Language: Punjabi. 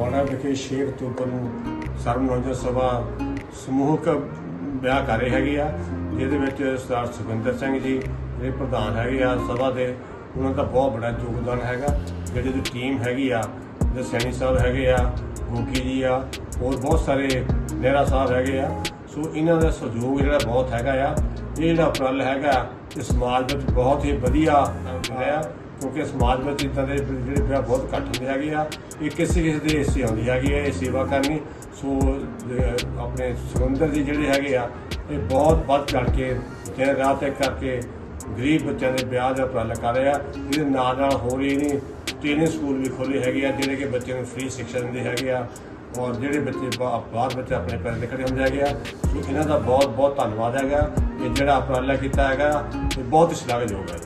ਫਗਵਾੜਾ ਵਿਖੇ 6 ਅਕਤੂਬਰ ਨੂੰ ਸਰਵਨੋਜਨ ਸਭਾ ਸਮੂਹਕ ਵਿਆਹ ਕਰ ਰਹੇ ਹੈਗੇ ਆ। ਜਿਹਦੇ ਵਿੱਚ ਸਰਦਾਰ ਸੁਖਿੰਦਰ ਸਿੰਘ ਜੀ ਜਿਹੜੇ ਪ੍ਰਧਾਨ ਹੈਗੇ ਆ ਸਭਾ ਦੇ। ਉਹਨਾਂ ਦਾ ਬਹੁਤ ਬੜਾ ਯੋਗਦਾਨ ਹੈਗਾ। ਜਿਹੜੀ ਦੀ ਟੀਮ ਹੈਗੀ ਆ, ਜਿਹੜੇ ਸੈਣੀ ਸਾਹਿਬ ਹੈਗੇ ਆ, ਗੋਗੀ ਜੀ ਆ, ਹੋਰ ਬਹੁਤ ਸਾਰੇ ਨਹਿਰਾ ਸਾਹਿਬ ਹੈਗੇ ਆ। ਸੋ ਇਹਨਾਂ ਦਾ ਸਹਿਯੋਗ ਜਿਹੜਾ ਬਹੁਤ ਹੈਗਾ ਆ। ਇਹ ਜਿਹੜਾ ਉਪਰਾਲਾ ਹੈਗਾ ਇਹ ਸਮਾਜ ਵਿੱਚ ਬਹੁਤ ਹੀ ਵਧੀਆ ਰਿਹਾ ਕਿਉਂਕਿ ਸਮਾਜ ਵਿੱਚ ਇਦਾਂ ਦੇ ਜਿਹੜੇ ਵਿਆਹ ਬਹੁਤ ਘੱਟ ਹੁੰਦੇ ਹੈਗੇ ਆ, ਇਹ ਕਿਸੇ ਕਿਸੇ ਦੇ ਹਿੱਸੇ ਆਉਂਦੀ ਹੈਗੀ ਹੈ ਇਹ ਸੇਵਾ ਕਰਨੀ। ਸੋ ਆਪਣੇ ਸੁਰਿੰਦਰ ਜੀ ਜਿਹੜੇ ਹੈਗੇ ਆ, ਇਹ ਬਹੁਤ ਵੱਧ ਚੜ ਕੇ ਦਿਨ ਰਾਤ ਇੱਕ ਕਰਕੇ ਗਰੀਬ ਬੱਚਿਆਂ ਦੇ ਵਿਆਹ ਦਾ ਉਪਰਾਲਾ ਕਰ ਰਹੇ ਆ, ਇਹਦੇ ਨਾਲ ਨਾਲ ਹੋਰ ਹੀ ਨਹੀਂ ਟ੍ਰੇਨਿੰਗ ਸਕੂਲ ਵੀ ਖੋਲੇ ਹੈਗੇ ਆ, ਜਿਹੜੇ ਕਿ ਬੱਚਿਆਂ ਨੂੰ ਫ੍ਰੀ ਸਿੱਖਿਆ ਦਿੰਦੇ ਹੈਗੇ ਆ, ਔਰ ਜਿਹੜੇ ਬੱਚੇ ਬਾਹਰ ਬੱਚੇ ਆਪਣੇ ਪੈਰ ਤੇ ਖੜੇ ਹੁੰਦੇ ਹੈਗੇ ਆ, ਸੋ ਇਹਨਾਂ ਦਾ ਬਹੁਤ ਬਹੁਤ ਧੰਨਵਾਦ ਹੈਗਾ। ਇਹ ਜਿਹੜਾ ਉਪਰਾਲਾ ਕੀਤਾ ਹੈਗਾ, ਇਹ ਬਹੁਤ ਹੀ ਸ਼ਲਾਘਾਯੋਗ ਹੈ।